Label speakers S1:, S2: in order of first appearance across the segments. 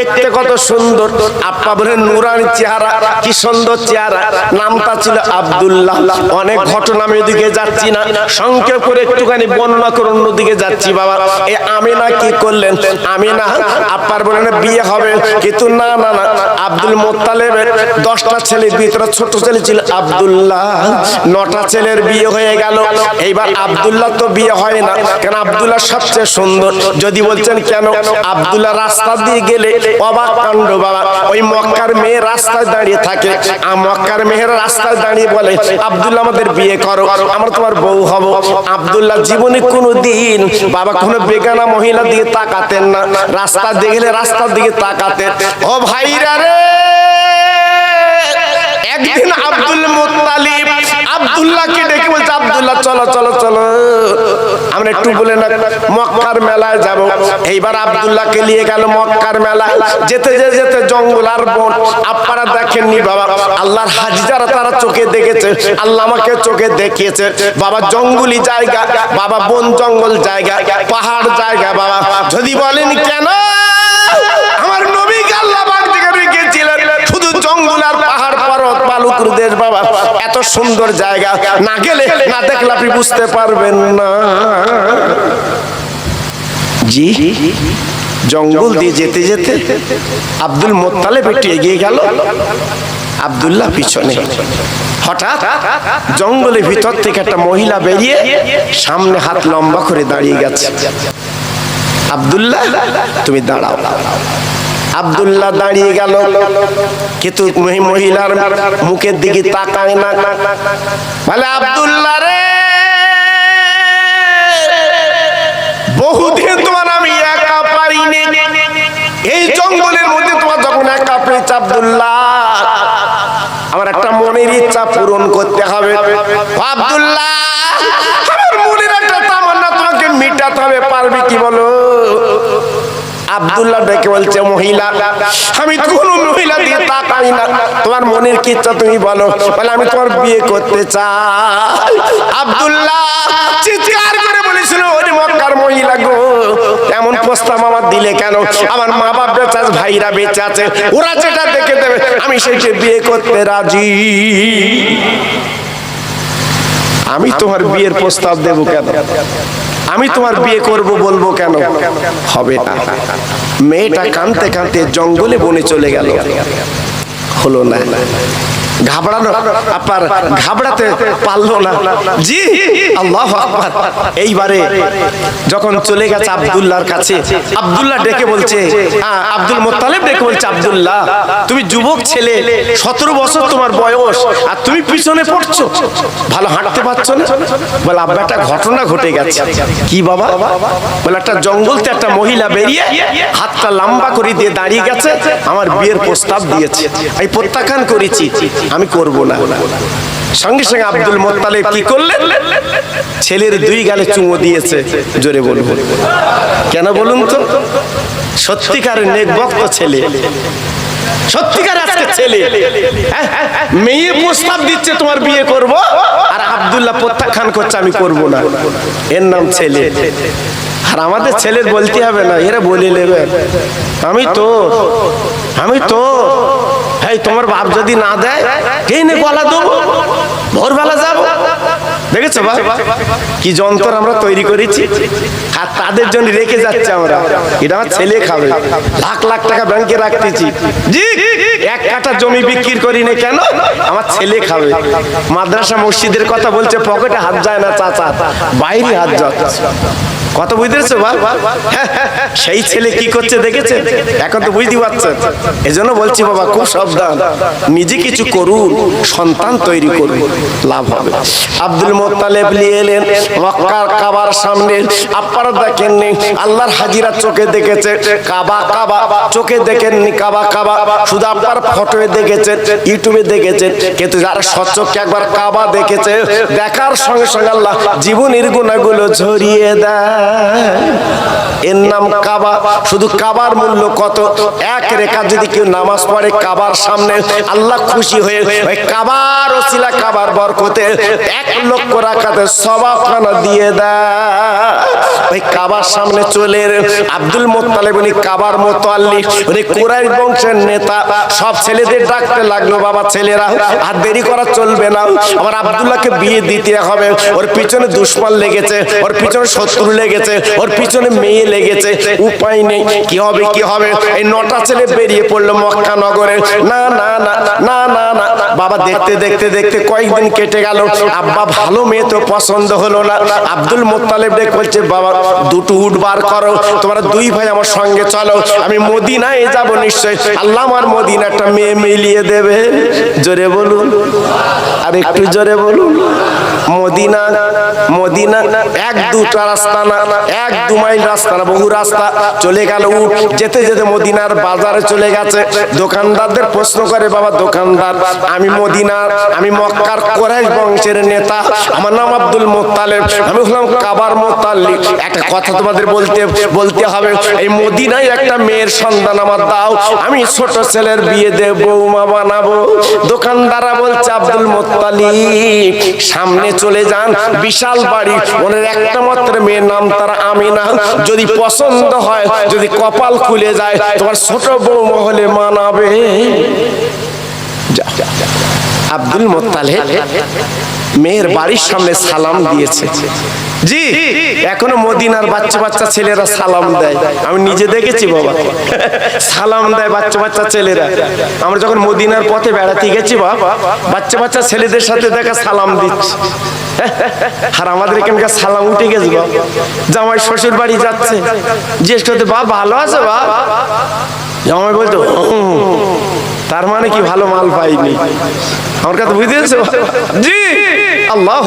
S1: দেখতে কত সুন্দর। আপ্পা বলে, নুরানি চেহারা, কি সুন্দর চেহারা। নামটা ছিল আব্দুল্লাহ। অনেক ঘটনা আমি ওদিকে যাচ্ছি না। সংক্ষেপ করে একটুখানি বর্ণনা করে অন্যদিকে যাচ্ছি, বাবা। এই আমিনা কি করলেন? আমিনা আপ্পার বলেন বিয়ে হবে। কিন্তু না না না, আব্দুল মোত্তালেবের দশটা ছেলের ভিতরে ছোট ছেলে ছিল আব্দুল্লাহ। নটা ছেলের বিয়ে হয়ে গেল। এইবার আব্দুল্লাহ তো বিয়ে হয় না। কেন আব্দুল্লাহ সবচেয়ে সুন্দর? যদি বলছেন, কেন? আব্দুল্লাহ রাস্তা দিয়ে গেলে অবাক কাণ্ড বাবা। ওই মক্কার মেয়ে রাস্তায় দাঁড়িয়ে থাকে। মক্কার মেয়ের রাস্তায় দাঁড়িয়ে বলে আমাদের বিয়ে করো। তোমার বউ হব। জীবনে কোনো দিন বাবা কোনো বেগানা তাকাতেন না। রাস্তা দিয়ে গেলে রাস্তার দিকে তাকাতেন। ও ভাইরা রে! একদিন আব্দুল মুত্তালিব আব্দুল্লাহকে ডেকে বলছে, আব্দুল্লাহ, চলো চলো চলো। একটু বলে না, মক্কার মেলায় যাব। এইবার আব্দুল্লাহকে নিয়ে গেল মক্কার মেলায় যেতে যেতে যেতে জঙ্গল আর বন। আপনারা দেখেননি বাবা, আল্লাহর হাজি যারা তারা চোখে দেখেছে, আল্লাহ আমাকে চোখে দেখিয়েছে। বাবা, জঙ্গলি জায়গা, বাবা, বন জঙ্গল জায়গা, পাহাড় জায়গা, বাবা। যদি বলেন কেন আমার নবীকে আল্লাহ বাগ থেকে রেখেছিলেন শুধু জঙ্গল আর পাহাড় পর্বত বালুকুর দেশ বাবা এত সুন্দর জায়গা না গেলে না দেখলে আপনি বুঝতে পারবেন না। জি, জঙ্গল দিয়ে যেতে যেতে আব্দুল মোত্তালেব একটু এগিয়ে গেল। আব্দুল্লাহ পিছনে। হঠাৎ জঙ্গলের ভিতর থেকে একটা মহিলা বেরিয়ে সামনে হাত লম্বা করে দাঁড়িয়ে গেছে। আব্দুল্লাহ, তুমি দাঁড়াও। আব্দুল্লাহ দাঁড়িয়ে গেল। কিন্তু মহিলার মুখের দিকে তাকায় না। বলে, আব্দুল্লাহ রে, বহুদিন তোমার আমি একা পারিনি। এই জঙ্গলের মধ্যে তোমার যখন একা পেয়েছে আব্দুল্লাহ, আমার একটা মনের ইচ্ছা পূরণ করতে হবে। আব্দুল্লাহ, আমার মনের একটা তামান্না তোমাকে মিটাতে হবে, পারবে কি বলো? আব্দুল্লাহ ডেকে বলছে, মহিলা, আমি কোনো মহিলা দিয়ে তাকাই না। তোমার মনের কি ইচ্ছা তুমি বলো। বলে, আমি তোমার বিয়ে করতে চাই। আব্দুল্লাহ চিৎকার করে বলেছিল, ওরে মক্কার মহিলা গো, এমন প্রস্তাব আমার দিলে কেন? আমার মা বাপ বেঁচে আছে, ভাইরা বেঁচে আছে, ওরা যেটা দেখে দেবে, আমি সেইকে বিয়ে করতে রাজি। আমি তোমার বিয়ের প্রস্তাব দেব কেন? আমি তোমার বিয়ে করব বলব কেন? হবে না। মেয়েটা কানতে কানতে জঙ্গলে বনে চলে গেল। হলো না। ঘাবড়ানো, আপার ঘাবড়াতে পারল না। জি, আল্লাহ এইবারে যখন চলে গেছে আব্দুল্লাহর কাছে, আব্দুল্লাহ ডেকে বলছে আব্দুল মোত্তালেব ডেকে বলছে, আব্দুল্লাহ, তুমি যুবক ছেলে, সতেরো বছর তোমার বয়স, আর তুমি পিছনে পড়ছো। ভালো হাঁটতে পারছ না? বলে, আব্বা, একটা ঘটনা ঘটে গেছে। কি বাবা? বলে, একটা জঙ্গলতে একটা মহিলা বেরিয়ে হাতটা লম্বা করে দিয়ে দাঁড়িয়ে গেছে, আমার বিয়ের প্রস্তাব দিয়েছে। আমি প্রত্যাখ্যান করেছি। আমি করব না। সঙ্গে সঙ্গে আব্দুল মোত্তালেব কি করলেন? ছেলের দুই গালে চুমো দিয়েছে, জোরে বলুন। কেন বলুন তো? সত্যিকারের নেক ভক্ত ছেলে। সত্যিকার আজকে ছেলে। হ্যাঁ? মেয়ে প্রস্তাব দিচ্ছে, তোমার বিয়ে করব, আর আব্দুল্লাহ প্রত্যাখ্যান করছে, আমি করব না। এর নাম ছেলে। আর আমাদের ছেলের বলতে হবে না, এরা বলে নেবে। আমি তো আমি তো এই তোমার বাপ যদি না দেয়, কে নে গলা দেবো ভোরবেলা যাব। দেখেছ বা কি যন্ত্র আমরা তৈরি করেছি। আর তাদের জন্য রেখে যাচ্ছে আমরা। এটা আমার ছেলে খাবে। লাখ লাখ টাকা ব্যাংকে রাখতেছি। জি, এক কাটা জমি বিক্রি করি না কেন? আমার ছেলে খাবে। মাদ্রাসা মসজিদের কথা বলছে, পকেটে হাত যায় না, চাচা। বাইরে হাত যাচ্ছে। কত বুঝতেছো সেই ছেলে কি করছে দেখেছে? এখন তো বুঝতে পারছেন এজন্য বলছি, বাবা, খুব সাবধান। নিজে কিছু করুন, সন্তান তৈরি করুন, লাভ হবে। আব্দুল মোত্তালেব নিয়ে এলেন, মক্কার কাবার সামনে। আপনারা দেখেননি, আল্লাহর হাজিরা চোখে দেখেছে, কাবা কাবা। চোখে দেখেননি, কাবা কাবা। শুধু আপনার ফটোয়ে দেখেছেন ইউটিউবে দেখেছেন কিন্তু যারা সচক্ষে একবার কাবা দেখেছে, দেখার সঙ্গে সঙ্গে আল্লাহ জীবনের গুণাগুলো ঝরিয়ে দেয়। এর নাম কাবা। শুধু কাবার মূল্য কত? এক রেখা যদি কেউ নামাজ পড়ে কাবার সামনে, আল্লাহ খুশি হয়ে কাবার ওসিলা, কাবার বরকতে এক লক্ষ রাখাতে দিয়ে দেয়। ওই কাবার সামনে চলে আব্দুল মোত্তালেব উনি কাবার মোতাল্লি উনি কুরাইশ বংশের নেতা। সব ছেলেদের ডাকতে লাগল, বাবা, ছেলেরা, আর দেরি করা চলবে না। আমার আব্দুল্লাহকে বিয়ে দিতে হবে। ওর পিছনে দুশ্মন লেগেছে, ওর পিছনে শত্রু লেগেছে। ওর পিছনে মেয়ে লেগেছে, উপায় নেই, কি হবে কি হবে? এই নটা ছেলে বেরিয়ে পড়ল মক্কা নগরে না না না না না না। বাবা, দেখতে দেখতে দেখতে কয়েকদিন কেটে গেল। আব্বা ভালো মেয়ে তো পছন্দ হলো না। আব্দুল মোত্তালেব ডেকে বলছে, বাবা, দুটো উঠ বার করো, তোমরা দুই ভাই আমার সঙ্গে চলো, আমি মদিনায় যাব নিশ্চয়। আল্লাহ আমার মদিনা একটা মেয়ে মিলিয়ে দেবে। জোরে বলুন। আর একটু জোরে বলুন। মদিনা মদিনা, এক, দুটা রাস্তা না, এক, দু মাইল রাস্তা না, বহু রাস্তা। চলে গেল উঠ, যেতে যেতে মদিনার বাজারে চলে গেছে। দোকানদারদের প্রশ্ন করে, বাবা, দোকানদার, আমি মদিনার, আমি মক্কার কোরাইশ বংশের নেতা। আমার নাম আব্দুল মোত্তালেব, আমি হলাম কাবার মোত্তাল্লি একটা কথা তোমাদের বলতে বলতে হবে, এই মদিনায় একটা মেয়ের সন্ধান আমার দাও, আমি ছোট ছেলের বিয়ে দেব, বৌমা বানাবো। দোকানদাররা বলছে, আব্দুল মোত্তালিব সামনে চলে যান। বিশাল বাড়ি। ওনার একটা মাত্র মেয়ের নাম তার আমিনা। যদি পছন্দ হয়, যদি কপাল খুলে যায়, তোমার ছোট বউ মহলে মানাবে। আব্দুল মোত্তালে মেয়ের বাড়ির সামনে সালাম দিয়েছে। জি, এখনও মদিনার বাচ্চা বাচ্চা ছেলেরা সালাম দেয়। আমি নিজে দেখেছি বাবা। সালাম দেয় বাচ্চা বাচ্চা ছেলেরা। আমরা যখন মদিনার পথে বেড়াতে গেছি বাবা বাচ্চা বাচ্চা ছেলেদের সাথে দেখা সালাম দিচ্ছে। আর আমাদের এখানকার সালাম উঠে গেছে বাবা জামাই শ্বশুর বাড়ি যাচ্ছে। করতে বাবা ভালো আছে বা জামাই বলতো। তার মানে কি ভালো মাল পাইনি? আমার কথা বুঝতে পেরেছ? জি, আল্লাহ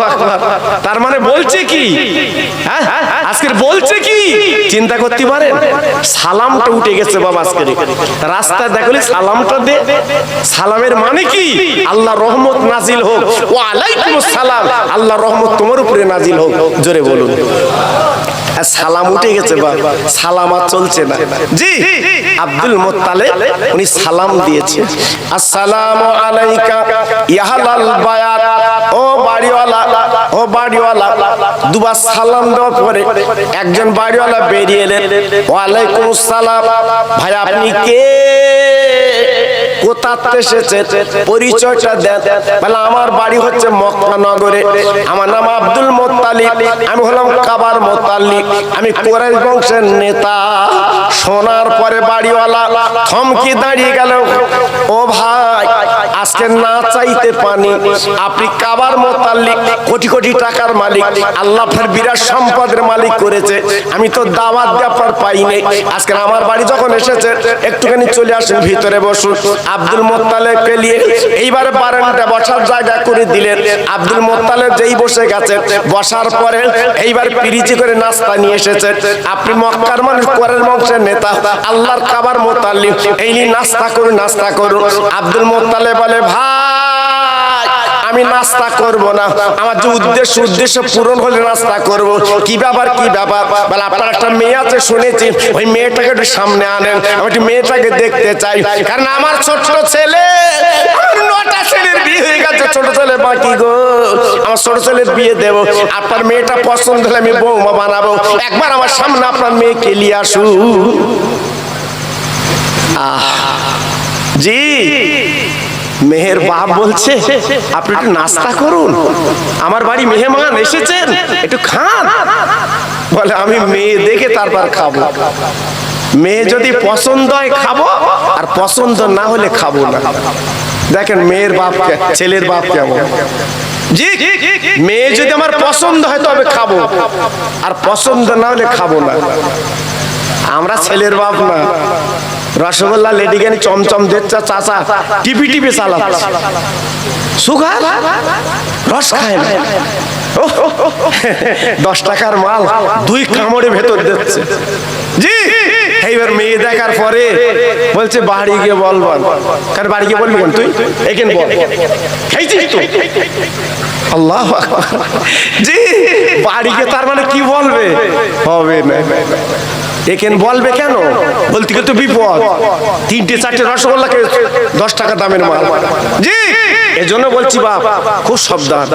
S1: তার মানে বলছে কি? হ্যাঁ আজকের বলছে কি? চিন্তা করতে পারেন, সালামটা উঠে গেছে বাবা আজকের রাস্তা দেখলি সালামটা দে। সালামের মানে কি? আল্লাহ রহমত নাজিল হোক। ও আলাইকুম সালাম আল্লাহ রহমত তোমার উপরে নাজিল হোক। জোরে বলুন। সালাম উঠে গেছে বা সালাম আর চলছে না। জি, আব্দুল মোত্তালে উনি সালাম দিয়েছে। আসসালামু আলাইকা, ইয়াহালাল বায়াত। ও বাড়িওয়ালা ও বাড়িওয়ালা দুবার সালাম দেওয়ার পরে একজন বাড়িওয়ালা বেরিয়ে এলেন। ওয়ালাইকুম সালাম। ভাই, আপনি কে? কোথাতে এসেছে? পরিচয়টা দেন। বলে, আমার বাড়ি হচ্ছে মক্কা নগরে। আমার নাম আব্দুল মোত্তালিব। আমি হলাম কাবার মোত্তালিব। আমি কোরাইশ বংশের নেতা। শোনার পরে বাড়িওয়ালা। থমকে দাঁড়িয়ে গেল। ও ভাই আজকে না চাইতে পানি। আপনি কাবার মোতাল্লিক কোটি কোটি টাকার মালিক। আল্লাহ ফের বিরাট সম্পদের মালিক করেছে। আমি তো দাওয়াত ব্যাপার পাইনি আজকে আমার বাড়ি যখন এসেছে, একটুখানি চলে আসেন, ভিতরে বসুন। আব্দুল মোত্তালেবকে নিয়ে এইবারে বারান্দা বসার জায়গা করে দিলেন। আব্দুল মোত্তালেব যেই বসে গেছে বসার পরে এইবার পিরিচি করে নাস্তা নিয়ে এসেছে আপনি মক্কার মানুষ করের বংশের নেতা। আল্লাহর কাবার মোতাল্লিব এই নিয়ে নাস্তা করুন নাস্তা করুন। আব্দুল মোত্তালে বলে ভাই, আমি নাস্তা করব না। আমার যে উদ্দেশ্য উদ্দেশ্য পূরণ হলে নাস্তা করব। কি ব্যাপার কি ব্যাপার? বলে, আপনার একটা মেয়ে আছে, শুনেছি। ওই মেয়েটাকে একটু সামনে আনেন। আমি একটু মেয়েটাকে দেখতে চাই। কারণ আমার ছোট ছেলে ছেলের গো। আমার ছোট ছেলের বিয়ে দেবো। আপনার মেয়েটা পছন্দ হলে আমি বানাবো। একবার আমার সামনে আপনার নিয়ে আসুন। জি। মেহের বাপ বলছে আপনি একটু নাস্তা করুন। আমার বাড়ি মেহমান এসেছেন। একটু খান। বলে আমি মেয়ে দেখে তারপর খাব। মেয়ে যদি পছন্দ হয় খাব আর পছন্দ না হলে খাব না। দেখেন মেয়ের বাপ ছেলের বাপ কেমন। জি মেয়ে যদি আমার পছন্দ হয় তবে খাব আর পছন্দ না হলে খাব না। আমরা ছেলের বাপ না। রসগোল্লা লেডিকেন চমচম দেখছে চাচা টিপি টিপি চালাচ্ছে সুগার? রস খায় না? দশ টাকার মাল দুই কামড়ে ভেতর দিচ্ছে। জি এইবার মেয়ে দেখার পরে বলছে বাড়ি গিয়ে বল বল। কার বাড়ি গিয়ে বলবি কেন তুই? এখানে বল। খাইছিস তুই আল্লাহ। জি বাড়ি গিয়ে তার মানে কি বলবে? হবে না। এখানে বলবে কেন? বলতে গেলে তো বিপদ। তিনটে, চারটে রসগোল্লাকে দশ টাকা দামের মাল। জি, এজন্য বলছি বাপ, খুব সাবধান।